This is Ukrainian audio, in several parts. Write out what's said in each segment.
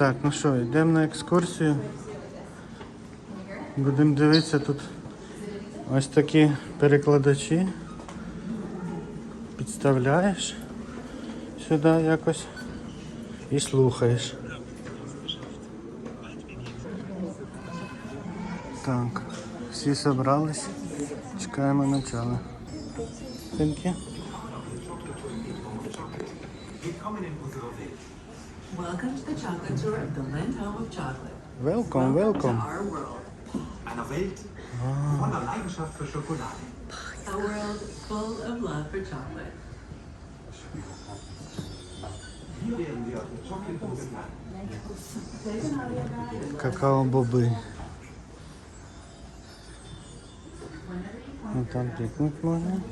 Так, ну що, йдемо на екскурсію. Будемо дивитися тут ось такі перекладачі. Підставляєш сюди якось і слухаєш. Так, всі зібрались. Чекаємо начала. Синки. Welcome to the chocolate tour of the Lind Home of Chocolate. Welcome, to welcome. our world. einer Welt voller Leidenschaft für Schokolade. A world full of love for chocolate. Hier werden wir dem Chocolate begleitet. Какао-боби. Ну там пікнуть можна.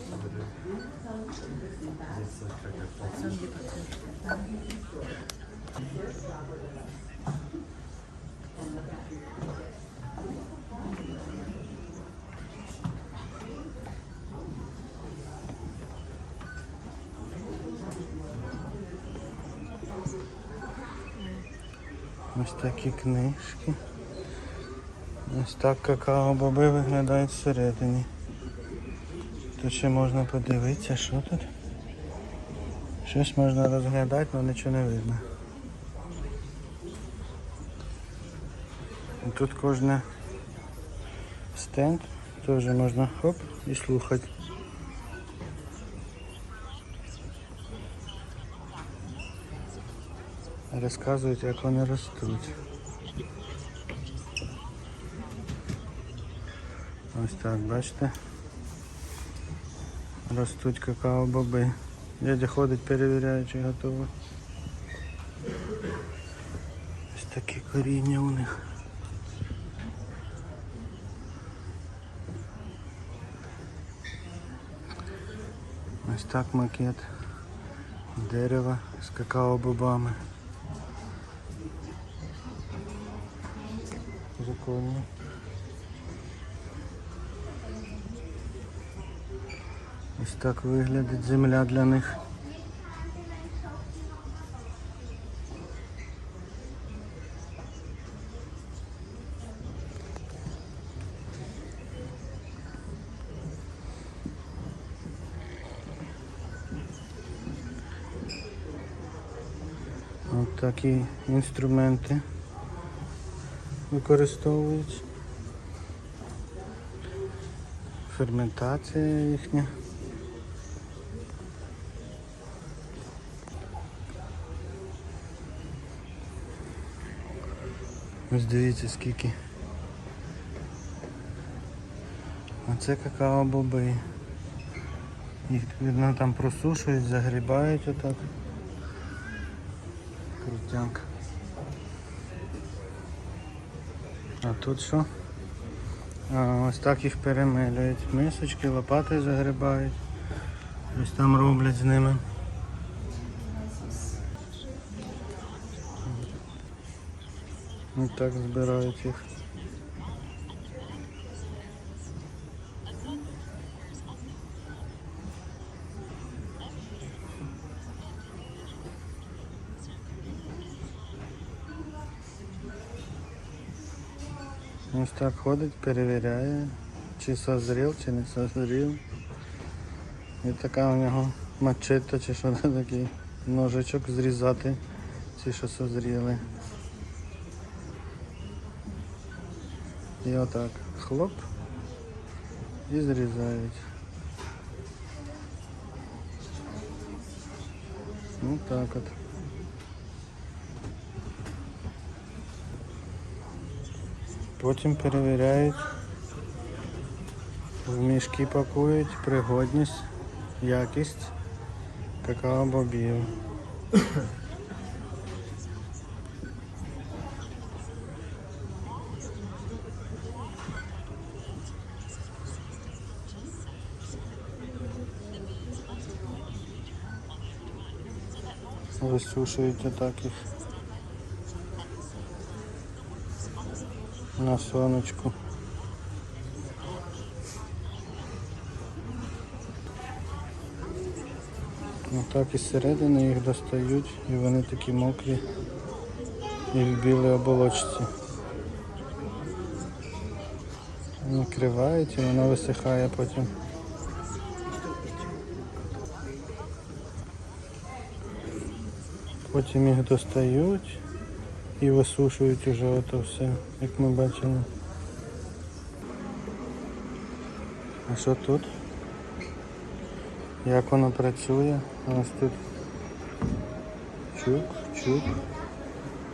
Ось такі книжки. Ось так какао-боби виглядають всередині. Тут ще можна подивитися, що тут. Щось можна розглядати, але нічого не видно. Тут кожне стенд теж можна хоп і слухати. Розказують, як вони ростуть. Ось так, бачите? Ростуть какао-боби. Дядя ходить, перевіряє, чи готово. Ось такі коріння у них. Так макет дерева з какао-бобами. Прикольно. Ось так виглядить земля для них. Ось такі інструменти використовують. Ферментація їхня. Ось дивіться скільки. Оце какао-боби. Їх видно там просушують, загрібають отак. Крутяк. А тут що? А, ось так їх перемилюють. Мисочки, лопати загрібають. Ось там роблять з ними. Ось так збирають їх. Так ходить, перевіряє, чи созрів, чи не созрів. І така у нього мачета, чи що такий ножичок зрізати, ці, що созріли. І отак хлоп і зрізають. Ну так от. Потім перевіряють, в мішки пакують, пригодність, якість какао-бобів. Висушують отак їх на сонечку. Отак із середини їх достають і вони такі мокрі. і в білій оболочці. Накривають і воно висихає потім. Потім їх достають і висушують уже ото все, як ми бачили. А що тут? Як воно працює? У нас тут чук, чук.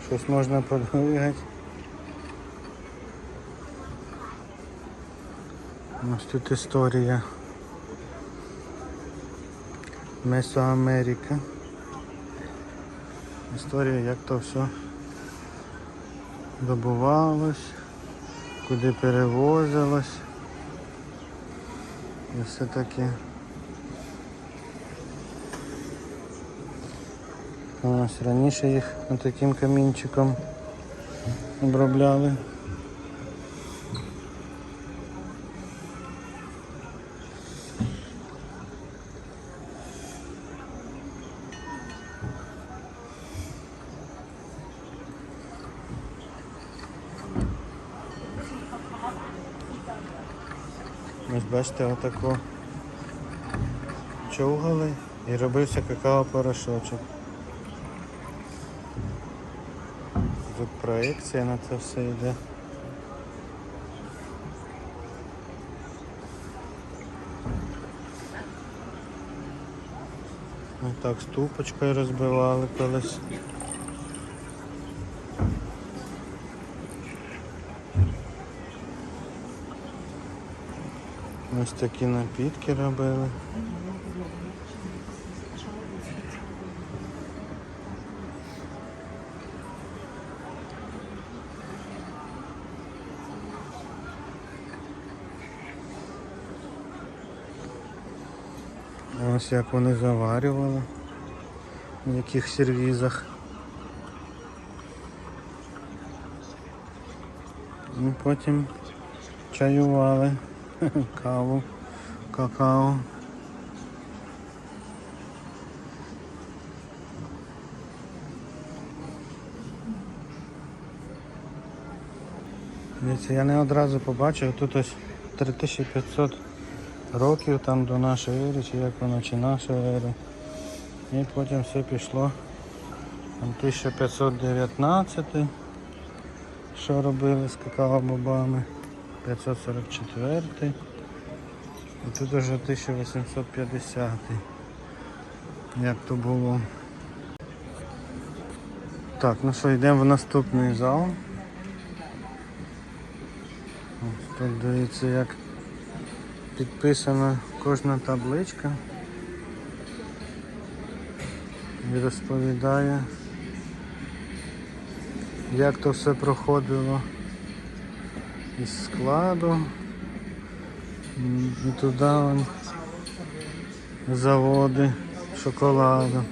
Щось можна подвигати. Ось тут історія. Месоамерика. Історія, як то все добувалось, куди перевозилось. І все таке. Ось раніше їх таким камінчиком обробляли. Ось бачите, отако човгали і робився какао-порошочок. Тут проекція на це все йде. Ось так ступочкою розбивали колись. Ось такі напітки робили. Ось як вони заварювали, в яких сервізах. І потім чаювали каву, какао. Дивіться, я не одразу побачив, тут ось 3500 років там до нашої ери, чи як воно, чи нашої ери. І потім все пішло. Там 1519, що робили з какао-бобами, 544. І тут вже 1850. Як то було. Так, ну що, йдемо в наступний зал. Ось Тут дивіться, як підписана кожна табличка і розповідає, як то все проходило із складу. І туди вон заводи шоколаду.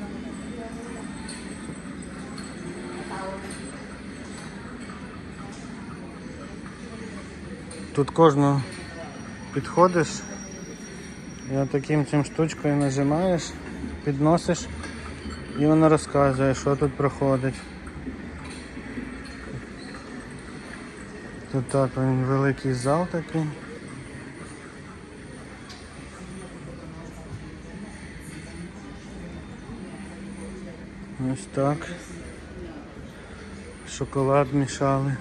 Тут кожну підходиш і таким цим штучкою нажимаєш, підносиш і воно розказує, що тут проходить. Тут так він великий зал такий. Ось так. Шоколад мішали.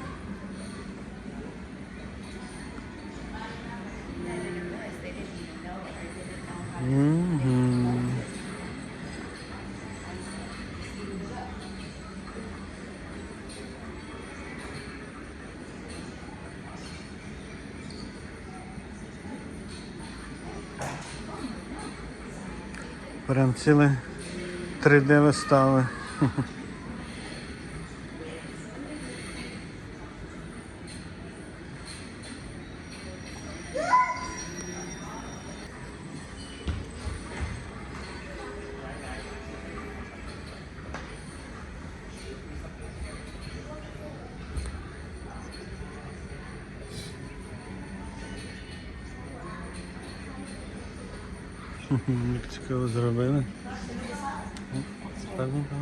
Прям ціле 3D вистави. Цікаво зробили. Складненько.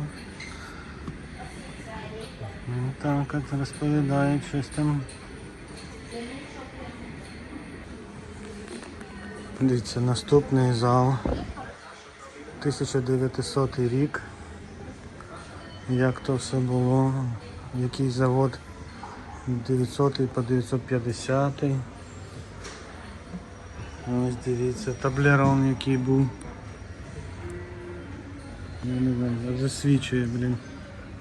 М. Так, от розповідають щось там. Дивіться, наступний зал. 1900 рік. Як то все було, який завод 900 по 950. Ось дивіться, таблерон який був. Я не знаю, засвічує, блін.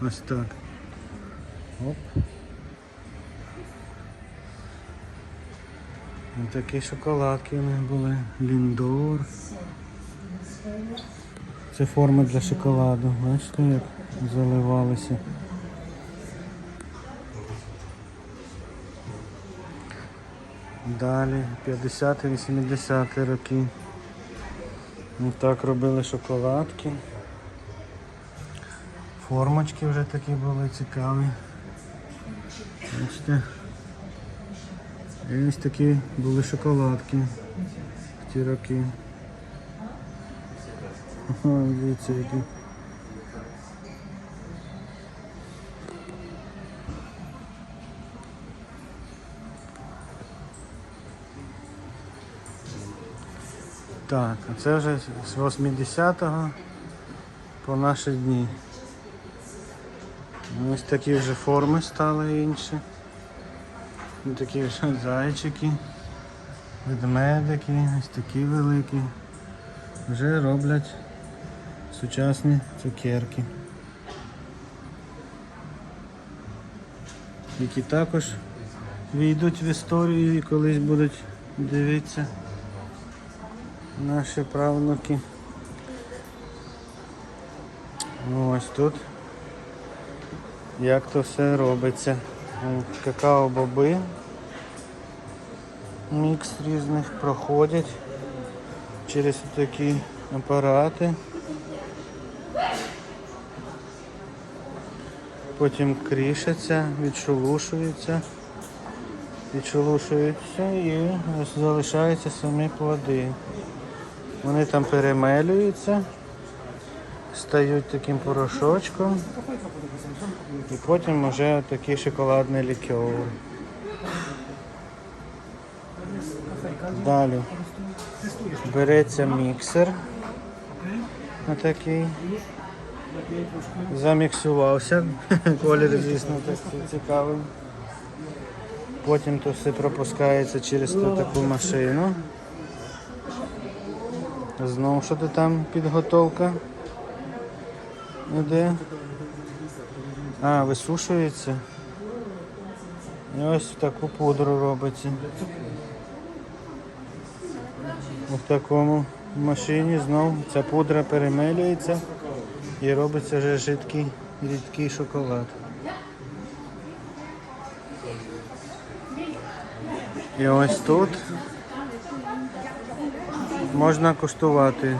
Ось так. Оп. Ось такі шоколадки у них були. Ліндор. Це форма для шоколаду. Бачите, як заливалися. Далі 50-80 роки. Ось так робили шоколадки. Формочки вже такі були цікаві. Бачите. І ось такі були шоколадки в ті роки. Дивіться які. Так, а це вже з 80-го по наші дні. Ось такі вже форми стали інші. Ось такі вже зайчики, ведмедики, ось такі великі. Вже роблять сучасні цукерки. Які також війдуть в історію і колись будуть дивитися наші правнуки. Ну, Ось тут як то все робиться. Какао-боби. Мікс різних проходять через такі апарати. Потім крішаться, відшелушуються, відшелушуються і залишаються самі плоди. Вони там перемелюються, стають таким порошочком. І потім вже такий шоколадний лікер. Далі береться міксер. Отакий. Заміксувався. Колір, звісно, такий цікавий. Потім то все пропускається через таку машину. Знову що то там підготовка. Іде. А, висушується. І ось таку пудру робиться. В такому машині знов ця пудра перемелюється і робиться вже жидкий рідкий шоколад. І ось тут можна куштувати.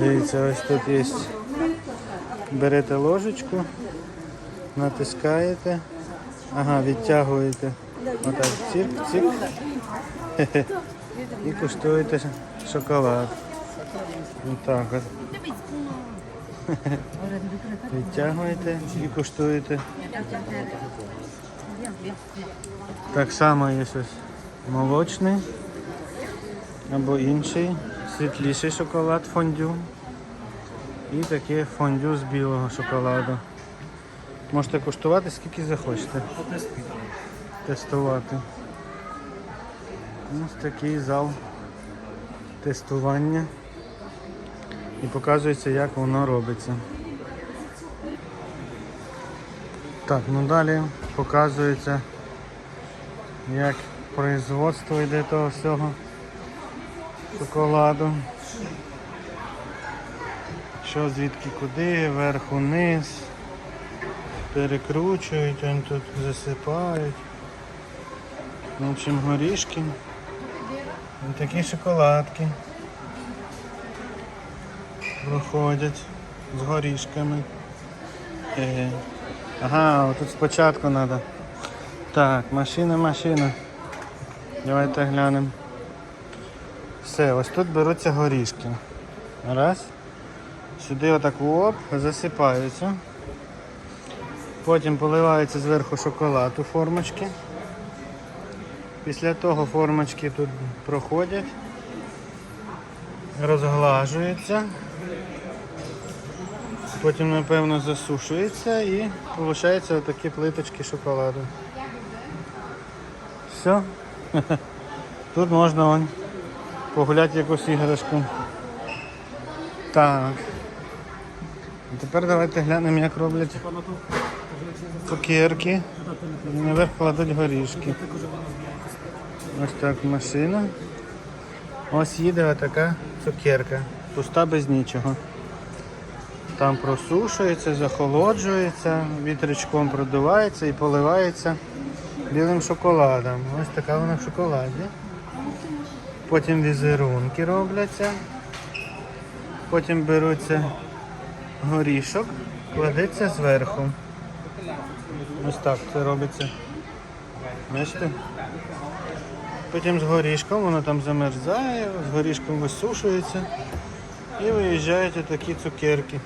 Дивіться, ось тут є. Берете ложечку, натискаєте, ага, відтягуєте. Отак, цик. Хе-хе. І куштуєте шоколад. Отак от. Відтягуєте і куштуєте. Так само є ось молочний або інший, світліший шоколад фондю. І таке фондю з білого шоколаду. Можете куштувати скільки захочете. Тестувати. Ось такий зал тестування. І показується, як воно робиться. Так, ну далі показується, як производство йде того всього шоколаду. Що звідки куди, вверх униз. Перекручують, вони тут засипають. В общем, горішки. Ось такі шоколадки. Проходять з горішками. Е, Ага, тут спочатку треба. Так, машина, машина. Давайте глянемо. Все, ось тут беруться горішки. Раз. Сюди отак оп, засипаються. Потім поливається зверху шоколад у формочки. Після того формочки тут проходять, розглажуються. Потім, напевно, засушується і виходить отакі плиточки шоколаду. Все. Тут можна вон, погуляти якусь іграшку. Так. Тепер давайте глянемо, як роблять цукерки. Наверх кладуть горішки. Ось так машина. Ось їде така цукерка. Пуста без нічого. Там просушується, захолоджується, вітрячком продувається і поливається білим шоколадом. Ось така вона в шоколаді. Потім візерунки робляться. Потім беруться горішок, кладеться зверху. Ось так це робиться. Бачите? Потім з горішком воно там замерзає, з горішком висушується і виїжджають отакі цукерки.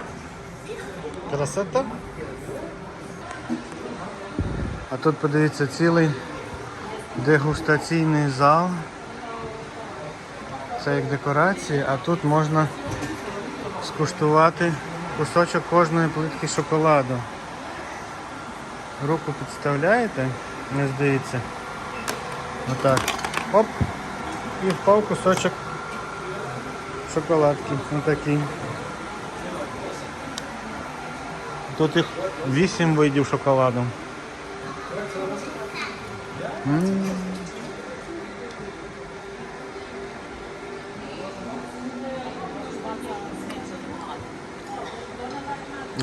Красота. А тут подивіться цілий дегустаційний зал. Це як декорації, а тут можна скуштувати кусочок кожної плитки шоколаду. Руку підставляєте, не здається. Отак. Оп. І впав кусочок шоколадки. Отакий. Тут їх 8 видів шоколаду.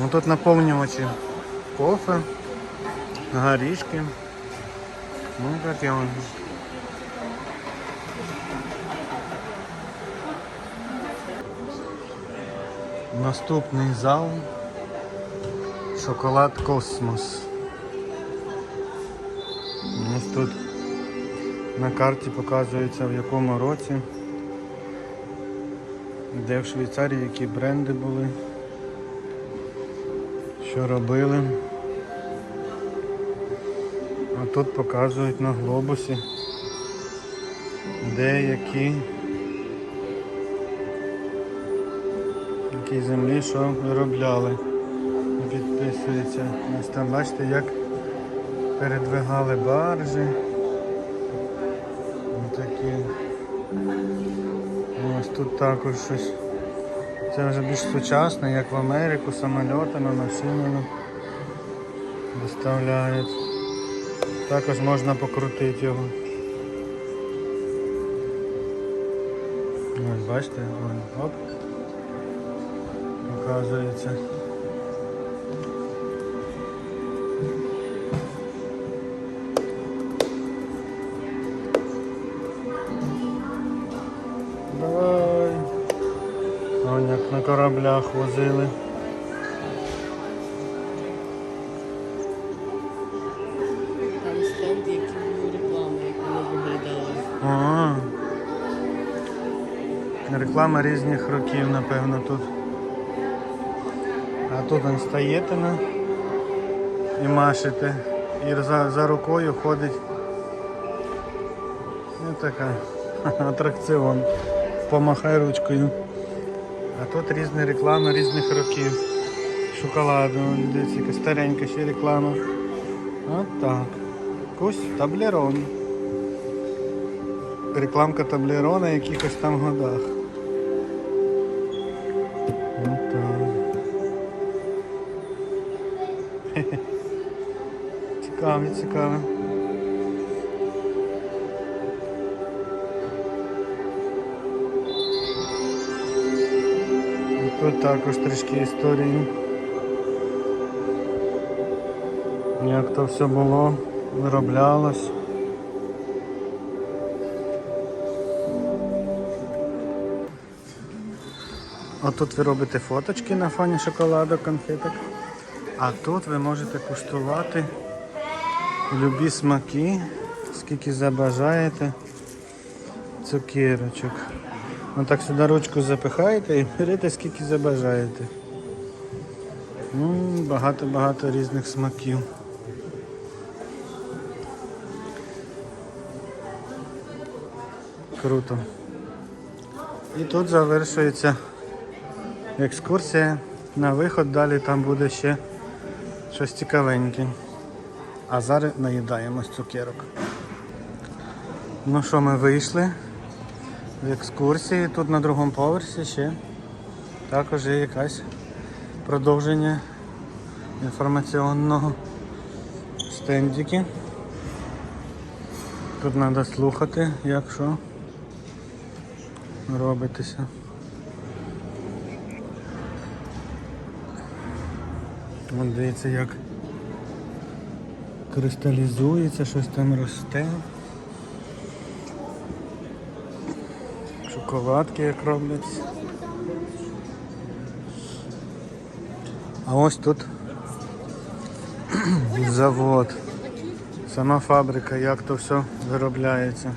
Ну, тут наповнювачі кофе, горішки. Ну, таке воно. Наступний зал. Шоколад Космос. Ось тут на карті показується в якому році, де в Швейцарії які бренди були, що робили. А тут показують на глобусі, де які, які землі що виробляли. Підписується. Ось там бачите, як передвигали баржі. Такі. Ось тут також щось. Це вже більш сучасне, як в Америку, самольотами, машинами доставляють. Також можна покрутити його. Ось бачите, оп. Показується. Кораблях возили. Там стенд, які були реклами, як вони виглядали. Ага. Реклама різних років, напевно, тут. А тут он стаєте на і машете. І за, за рукою ходить. Ну така атракціон. Помахай ручкою. Тут різні реклами різних років. Шоколаду, дивіться, яка старенька ще реклама. От так. Кусь таблерон рекламка таблерона в якихось там годах. Отак. Хе-хе. Цікаві, цікаві. Тут також трішки історії. Як то все було, вироблялось. Отут ви робите фоточки на фоні шоколаду, конфеток. А тут ви можете куштувати любі смаки, скільки забажаєте цукерочок. Отак сюди ручку запихаєте і берете скільки забажаєте. Ну, багато-багато різних смаків. Круто. І тут завершується екскурсія. На виход далі там буде ще щось цікавеньке. А зараз наїдаємось цукерок. Ну що, ми вийшли екскурсії. Тут на другому поверсі ще також є якась продовження інформаційного стендики. Тут треба слухати, як що робитися. От дивіться, як кристалізується, щось там росте. Шоколадки як робляться. А ось тут завод. Сама фабрика, як то все виробляється.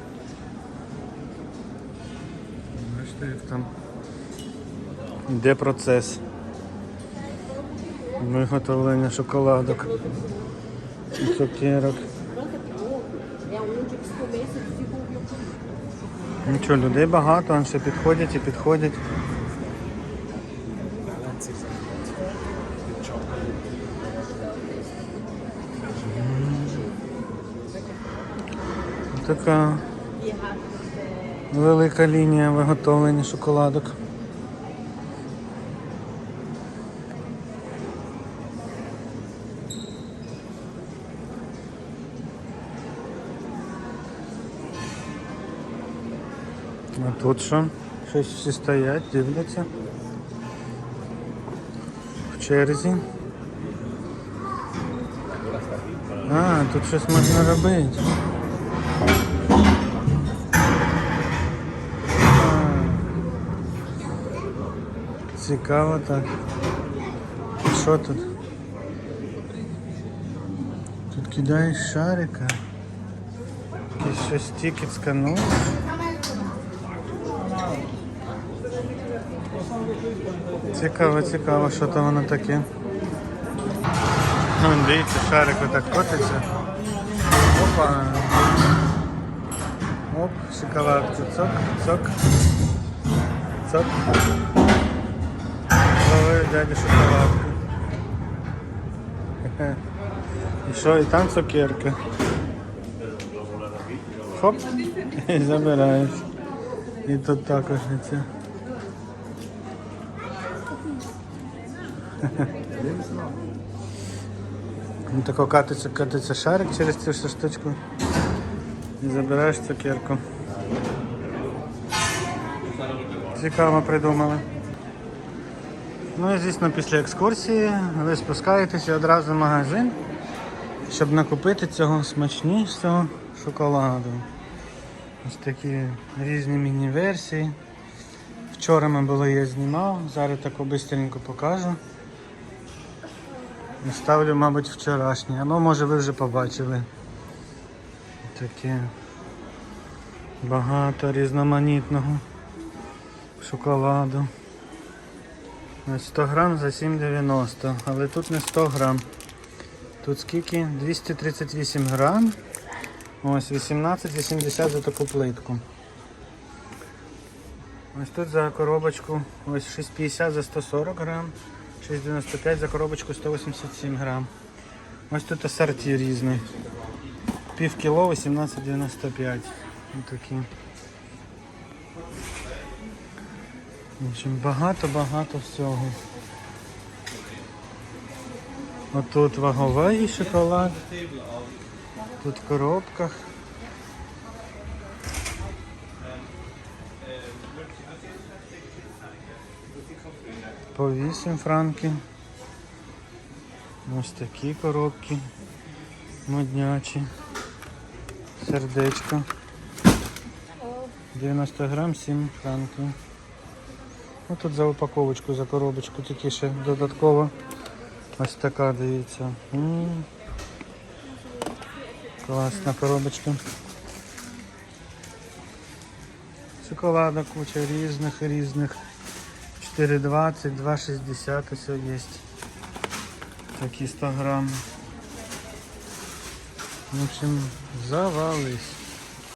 Бачите, як там йде процес виготовлення шоколадок і цукерок. Нічого, людей багато, вони ще підходять і підходять. Така велика лінія виготовлення шоколадок. тут що? Щось всі стоять, дивляться. В черзі. А, тут щось можна робити. А. Цікаво так. Що тут? Тут кидаєш шарика. Якийсь щось тікет скануєш. Цікаво, цікаво, що то воно таке. Ну, дивіться, шарик отак котиться. Опа. Оп, шоколадку. Цок, цок. Цок. Ловив дядя шоколадку. І що, і там цукерка. Хоп, і забираєш. І тут також це. Ну, тако катиться, катиться шарик через цю штучку і забираєш цукерку. Цікаво придумали. Ну і звісно, після екскурсії ви спускаєтесь і одразу в магазин, щоб накупити цього смачнішого шоколаду. Ось такі різні міні-версії. Вчора ми були, я знімав, зараз таку бистренько покажу. І Ставлю, мабуть, вчорашнє. Або може ви вже побачили. Таке багато різноманітного шоколаду. 100 грам за 7,90, але тут не 100 грам. Тут скільки? 238 грам. Ось 18,80 за таку плитку. Ось тут за коробочку ось 6,50 за 140 грам. 6,95 за коробочку 187 грам. Ось тут асорті різні. Пів кіло 18,95. Ось такі. Багато-багато всього. Отут ваговий шоколад. Тут в коробках. По 8 франків. Ось такі коробки. Моднячі. Сердечко. 90 грам 7 франків. Ну тут за упаковочку, за коробочку тільки ще додатково. Ось така, дивіться. Класна коробочка. Шоколада куча різних, різних. 4,20, 2,60 ось є. Такі 100 грам. В общем, завались.